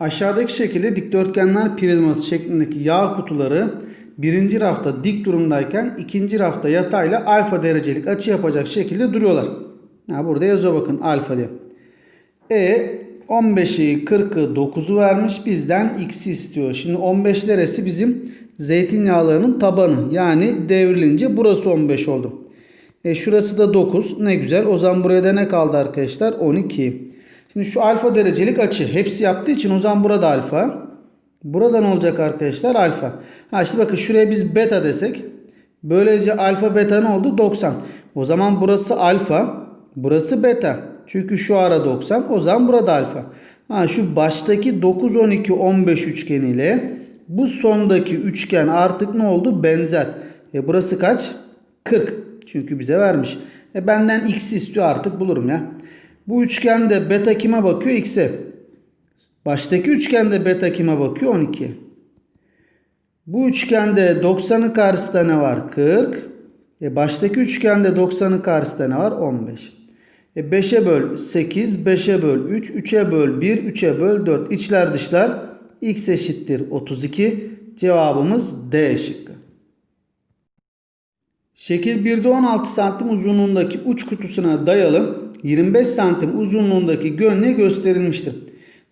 Aşağıdaki şekilde dikdörtgenler prizması şeklindeki yağ kutuları birinci rafta dik durumdayken ikinci rafta yatayla alfa derecelik açı yapacak şekilde duruyorlar. Ha, burada yazıyor bakın alfa diye. E 15'i 40'ı 9'u vermiş bizden x'i istiyor. Şimdi 15 neresi bizim zeytinyağlarının tabanı. Yani devrilince burası 15 oldu. E şurası da 9. Ne güzel. O zaman buraya da ne kaldı arkadaşlar? 12. Şimdi şu alfa derecelik açı. Hepsi yaptığı için o zaman burada alfa. Burada ne olacak arkadaşlar? Alfa. Ha işte bakın şuraya biz beta desek. Böylece alfa beta ne oldu? 90. O zaman burası alfa. Burası beta. Çünkü şu ara 90. O zaman burada alfa. Ha şu baştaki 9, 12, 15 üçgeniyle bu sondaki üçgen artık ne oldu? Benzer. E burası kaç? 40. Çünkü bize vermiş. E benden x istiyor artık bulurum ya. Bu üçgende beta kime bakıyor? X'e. Baştaki üçgende beta kime bakıyor? 12. Bu üçgende 90'ın karşısında ne var? 40. E baştaki üçgende 90'ın karşısında ne var? 15. E 5'e böl 8, 5'e böl 3, 3'e böl 1, 3'e böl 4. İçler dışlar x eşittir 32. Cevabımız D şıkkı. Şekil 1'de 16 santim uzunluğundaki uç kutusuna dayalı 25 santim uzunluğundaki gönye gösterilmiştir.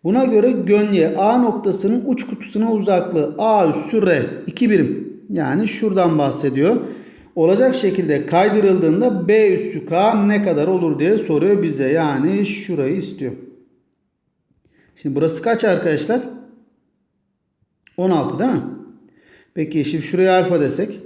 Buna göre gönye A noktasının uç kutusuna uzaklığı A üssü R 2 birim. Yani şuradan bahsediyor. Olacak şekilde kaydırıldığında B üssü K ne kadar olur diye soruyor bize. Yani şurayı istiyor. Şimdi burası kaç arkadaşlar? 16 değil mi? Peki şimdi şuraya alfa desek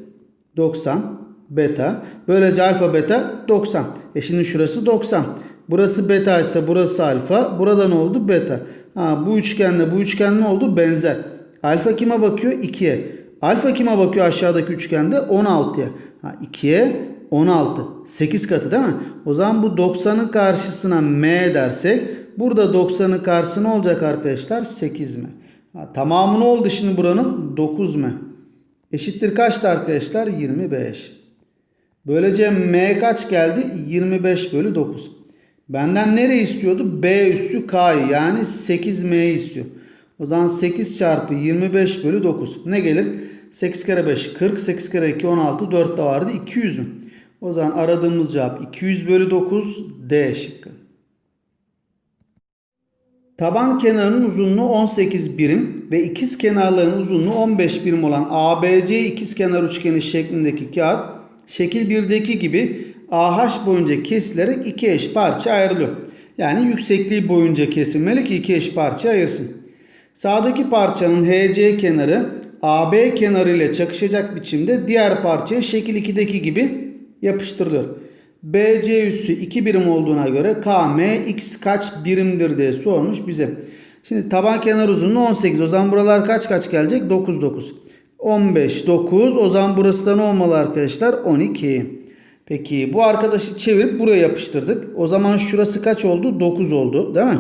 90 beta. Böylece alfa beta 90. E şimdi şurası 90. Burası beta ise burası alfa. Burada ne oldu? Beta. Ha, bu üçgenle bu üçgen ne oldu? Benzer. Alfa kime bakıyor? 2'ye. Alfa kime bakıyor aşağıdaki üçgende? 16'ya. Ha, 2'ye 16. 8 katı değil mi? O zaman bu 90'ın karşısına m dersek burada 90'ın karşısı ne olacak arkadaşlar? 8 mi? Ha, tamamı ne oldu şimdi buranın? 9 m. Eşittir kaçtı arkadaşlar? 25. Böylece m kaç geldi? 25 bölü 9. Benden nereyi istiyordu? B üssü K'yı yani 8M'yi istiyor. O zaman 8 çarpı 25 bölü 9. Ne gelir? 8 kere 5 40. 8 kere 2 16. 4 de vardı. 200 mü? O zaman aradığımız cevap 200 bölü 9 D şıkkı. Taban kenarının uzunluğu 18 birim ve ikiz kenarların uzunluğu 15 birim olan ABC ikizkenar üçgeni şeklindeki kağıt şekil 1'deki gibi AH boyunca kesilerek iki eş parça ayrılıyor. Yani yüksekliği boyunca kesilmeli ki iki eş parça ayırsın. Sağdaki parçanın HC kenarı AB kenarı ile çakışacak biçimde diğer parçaya şekil 2'deki gibi yapıştırılıyor. BC üssü 2 birim olduğuna göre KM x kaç birimdir diye sormuş bize. Şimdi taban kenar uzunluğu 18. O zaman buralar kaç kaç gelecek? 9 9. 15 9. O zaman burası da ne olmalı arkadaşlar? 12. Peki bu arkadaşı çevirip buraya yapıştırdık. O zaman şurası kaç oldu? 9 oldu değil mi?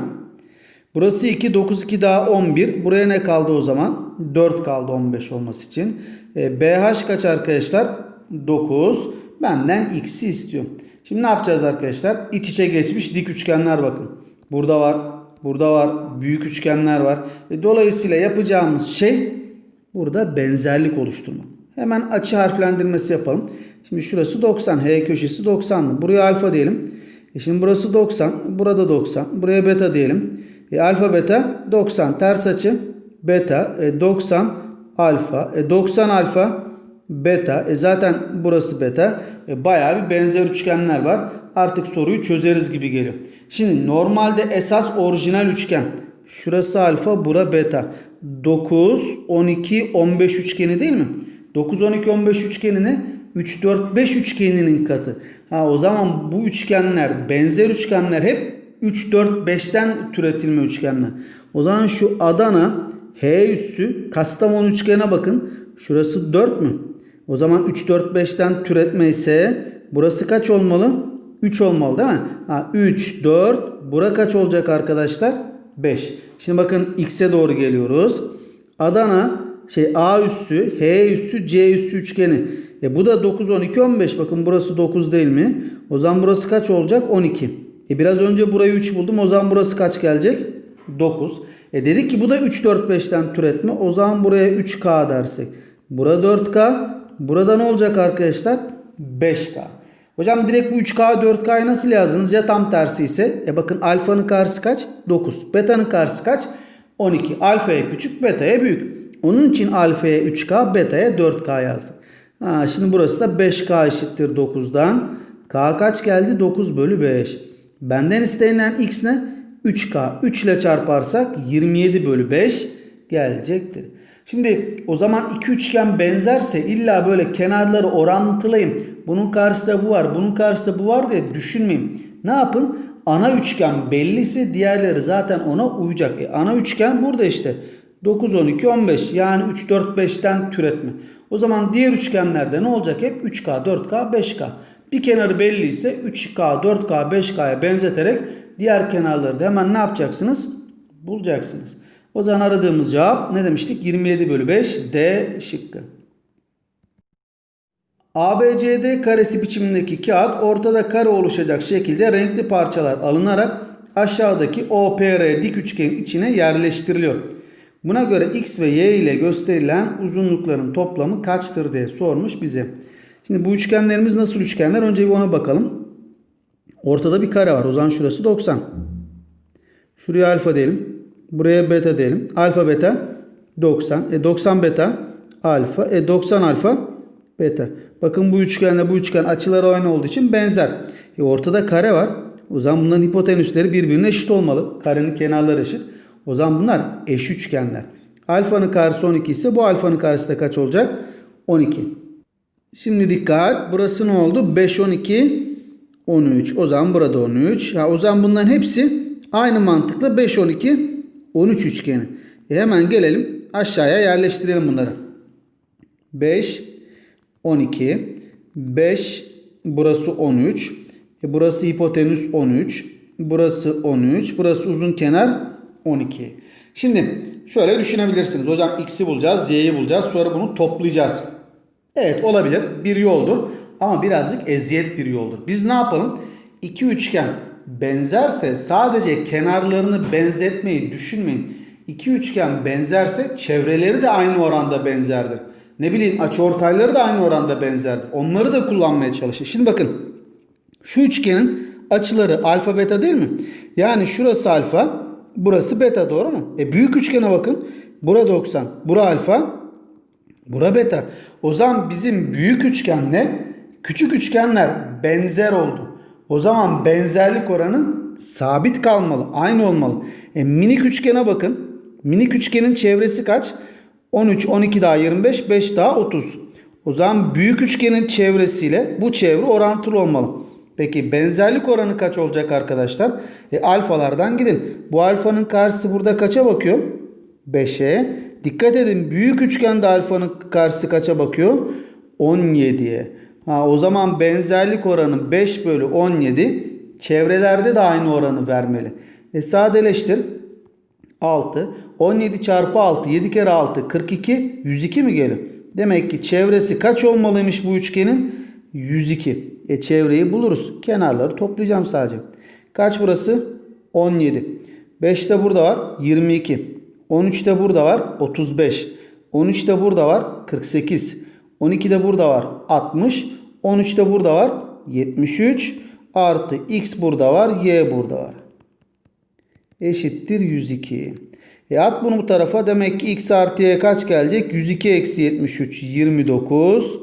Burası 2. 9 2 daha 11. Buraya ne kaldı o zaman? 4 kaldı 15 olması için. E, BH kaç arkadaşlar? 9. Benden x'i istiyor. Şimdi ne yapacağız arkadaşlar? İç içe geçmiş dik üçgenler bakın. Burada var. Burada var. Büyük üçgenler var. E, dolayısıyla yapacağımız şey burada benzerlik oluşturmak. Hemen açı harflendirmesi yapalım. Şimdi şurası 90. H köşesi 90'lı. Buraya alfa diyelim. E şimdi burası 90. Burada 90. Buraya beta diyelim. E alfa beta 90. Ters açı beta. E 90 alfa. E 90 alfa beta. E zaten burası beta. E bayağı bir benzer üçgenler var. Artık soruyu çözeriz gibi geliyor. Şimdi normalde esas orijinal üçgen. Şurası alfa, bura beta. 9, 12, 15 üçgeni değil mi? 9, 12, 15 üçgenini 3, 4, 5 üçgeninin katı. Ha o zaman bu üçgenler, benzer üçgenler hep 3, 4, 5'ten türetilme üçgenler. O zaman şu Adana H üssü Kastamonu üçgene bakın. Şurası 4 mü? O zaman 3, 4, 5'ten türetme ise burası kaç olmalı? 3 olmalı değil mi? Ha, 3, 4. Bura kaç olacak arkadaşlar? 5. Şimdi bakın x'e doğru geliyoruz. Adana şey A üssü, H üssü, C üssü üçgeni. E bu da 9, 12, 15. Bakın burası 9 değil mi? O zaman burası kaç olacak? 12. E biraz önce burayı 3 buldum. O zaman burası kaç gelecek? 9. E dedik ki bu da 3 4 5'ten türetme. O zaman buraya 3K dersek. Burada 4K. Burada ne olacak arkadaşlar? 5K. Hocam direkt bu 3K 4K'yı nasıl yazdınız? Ya tam tersi ise e bakın alfanın karşısı kaç? 9. Beta'nın karşısı kaç? 12. Alfaya küçük, beta'ya büyük. Onun için alfaya 3K, beta'ya 4K yazdım. Ha, şimdi burası da 5K eşittir 9'dan. K kaç geldi? 9 bölü 5. Benden istenilen x ne? 3K. 3 ile çarparsak 27 bölü 5 gelecektir. Şimdi o zaman iki üçgen benzerse illa böyle kenarları orantılayayım. Bunun karşısında bu var, bunun karşısında bu var diye düşünmeyin. Ne yapın? Ana üçgen belliyse diğerleri zaten ona uyacak. E, ana üçgen burada işte. 9, 12, 15 yani 3, 4, 5'ten türetme. O zaman diğer üçgenlerde ne olacak? Hep 3K, 4K, 5K. Bir kenarı belli ise 3K, 4K, 5K'ya benzeterek diğer kenarları da hemen ne yapacaksınız? Bulacaksınız. O zaman aradığımız cevap ne demiştik? 27 bölü 5 D şıkkı. ABCD karesi biçimindeki kağıt ortada kare oluşacak şekilde renkli parçalar alınarak aşağıdaki OPR dik üçgenin içine yerleştiriliyor. Buna göre x ve y ile gösterilen uzunlukların toplamı kaçtır diye sormuş bize. Şimdi bu üçgenlerimiz nasıl üçgenler? Önce bir ona bakalım. Ortada bir kare var. O zaman şurası 90. Şuraya alfa diyelim. Buraya beta diyelim. Alfa beta 90. E 90 beta alfa. E 90 alfa beta. Bakın bu üçgenle bu üçgen açıları aynı olduğu için benzer. E ortada kare var. O zaman bunların hipotenüsleri birbirine eşit olmalı. Karenin kenarları eşit. O zaman bunlar eş üçgenler. Alfanın karşısı 12 ise bu alfanın karşısı da kaç olacak? 12. Şimdi dikkat. Burası ne oldu? 5, 12, 13. O zaman burada 13. Ha, o zaman bunların hepsi aynı mantıkla 5, 12, 13 üçgeni. E hemen gelelim aşağıya yerleştirelim bunları. 5, 12, 5, burası 13. E burası hipotenüs 13. Burası 13. Burası uzun kenar 12. Şimdi şöyle düşünebilirsiniz. Hocam x'i bulacağız, y'yi bulacağız. Sonra bunu toplayacağız. Evet olabilir. Bir yoldur. Ama birazcık eziyet bir yoldur. Biz ne yapalım? İki üçgen benzerse sadece kenarlarını benzetmeyi düşünmeyin. İki üçgen benzerse çevreleri de aynı oranda benzerdir. Ne bileyim açıortayları da aynı oranda benzerdir. Onları da kullanmaya çalışın. Şimdi bakın. Şu üçgenin açıları alfa beta değil mi? Yani şurası alfa, burası beta doğru mu? E büyük üçgene bakın. Bura 90, bura alfa, bura beta. O zaman bizim büyük üçgenle küçük üçgenler benzer oldu. O zaman benzerlik oranı sabit kalmalı, aynı olmalı. E minik üçgene bakın. Minik üçgenin çevresi kaç? 13, 12 daha 25, 5 daha 30. O zaman büyük üçgenin çevresiyle bu çevre orantılı olmalı. Peki benzerlik oranı kaç olacak arkadaşlar? E, alfalardan gidin. Bu alfanın karşısı burada kaça bakıyor? 5'e. Dikkat edin büyük üçgende alfanın karşısı kaça bakıyor? 17'ye. Ha, o zaman benzerlik oranı 5 bölü 17. Çevrelerde de aynı oranı vermeli. E, sadeleştir. 6. 17 çarpı 6. 7 kere 6. 42. 102 mi geliyor? Demek ki çevresi kaç olmalıymış bu üçgenin? 102. E çevreyi buluruz. Kenarları toplayacağım sadece. Kaç burası? 17. 5 de burada var. 22. 13 de burada var. 35. 13 de burada var. 48. 12 de burada var. 60. 13 de burada var. 73. Artı x burada var. Y burada var. Eşittir 102. E at bunu bu tarafa. Demek ki x artı y kaç gelecek? 102 eksi 73. 29.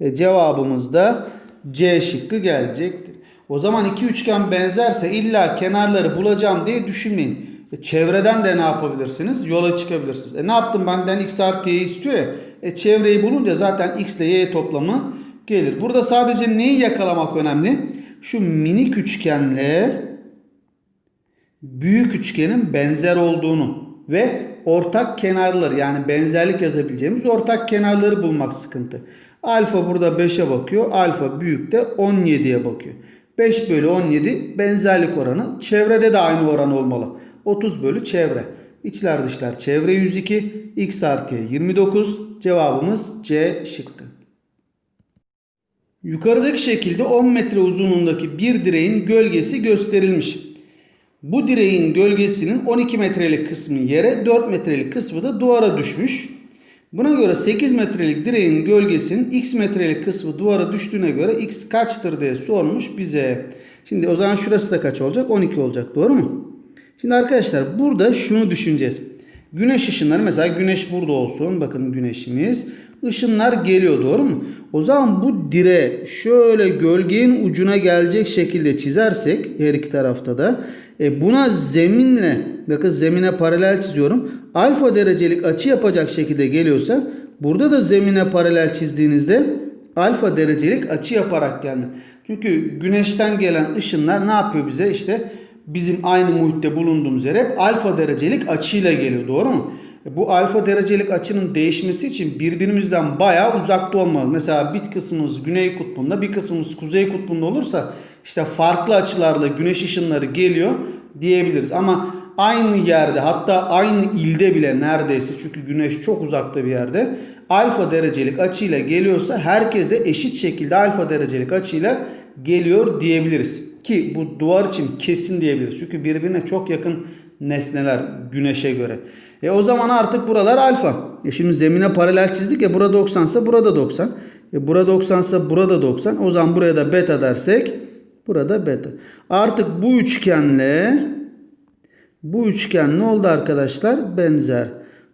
E cevabımız da C şıkkı gelecektir. O zaman iki üçgen benzerse illa kenarları bulacağım diye düşünmeyin. E çevreden de ne yapabilirsiniz? Yola çıkabilirsiniz. E ne yaptım benden x artı y istiyor ya. E çevreyi bulunca zaten x ile y toplamı gelir. Burada sadece neyi yakalamak önemli? Şu minik üçgenle büyük üçgenin benzer olduğunu ve ortak kenarları yani benzerlik yazabileceğimiz ortak kenarları bulmak sıkıntı. Alfa burada 5'e bakıyor. Alfa büyük de 17'ye bakıyor. 5 bölü 17 benzerlik oranı. Çevrede de aynı oran olmalı. 30 bölü çevre. İçler dışlar çevre 102. X artıya 29. Cevabımız C şıkkı. Yukarıdaki şekilde 10 metre uzunluğundaki bir direğin gölgesi gösterilmiş. Bu direğin gölgesinin 12 metrelik kısmı yere 4 metrelik kısmı da duvara düşmüş. Buna göre 8 metrelik direğin gölgesinin x metrelik kısmı duvara düştüğüne göre x kaçtır diye sormuş bize. Şimdi o zaman şurası da kaç olacak? 12 olacak doğru mu? Şimdi arkadaşlar burada şunu düşüneceğiz. Güneş ışınları mesela güneş burada olsun. Bakın güneşimiz. Işınlar geliyor doğru mu? O zaman bu dire şöyle gölgenin ucuna gelecek şekilde çizersek her iki tarafta da e, buna zeminle bakın zemine paralel çiziyorum. Alfa derecelik açı yapacak şekilde geliyorsa burada da zemine paralel çizdiğinizde alfa derecelik açı yaparak gelme. Çünkü güneşten gelen ışınlar ne yapıyor bize? İşte bizim aynı muhitte bulunduğumuz yere hep alfa derecelik açıyla geliyor. Doğru mu? Bu alfa derecelik açının değişmesi için birbirimizden bayağı uzakta olmalı. Mesela bir kısmımız güney kutbunda bir kısmımız kuzey kutbunda olursa işte farklı açılarla güneş ışınları geliyor diyebiliriz. Ama aynı yerde hatta aynı ilde bile neredeyse çünkü güneş çok uzakta bir yerde alfa derecelik açıyla geliyorsa herkese eşit şekilde alfa derecelik açıyla geliyor diyebiliriz. Ki bu duvar için kesin diyebiliriz. Çünkü birbirine çok yakın nesneler güneşe göre. E o zaman artık buralar alfa. E şimdi zemine paralel çizdik ya burada 90 ise burada 90. E burada 90 ise burada 90. O zaman buraya da beta dersek burada beta. Artık bu üçgenle bu üçgen ne oldu arkadaşlar? Benzer.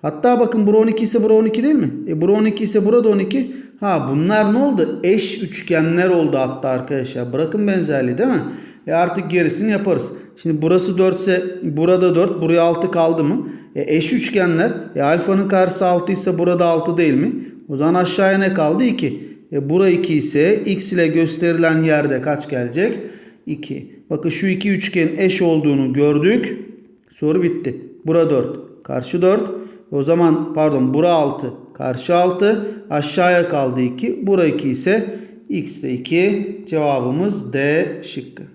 Hatta bakın bura 12 ise bura 12 değil mi? E bura 12 ise burada 12. Ha bunlar ne oldu? Eş üçgenler oldu hatta arkadaşlar. Bırakın benzerliği değil mi? E artık gerisini yaparız. Şimdi burası 4 ise burada 4. Buraya 6 kaldı mı? E eş üçgenler. E alfanın karşısı 6 ise burada 6 değil mi? O zaman aşağıya ne kaldı? 2. E bura 2 ise x ile gösterilen yerde kaç gelecek? 2. Bakın şu iki üçgen eş olduğunu gördük. Soru bitti. Bura 4. Karşı 4. O zaman pardon bura 6. Karşı 6. Aşağıya kaldı 2. Bura 2 ise x de 2. Cevabımız D şıkkı.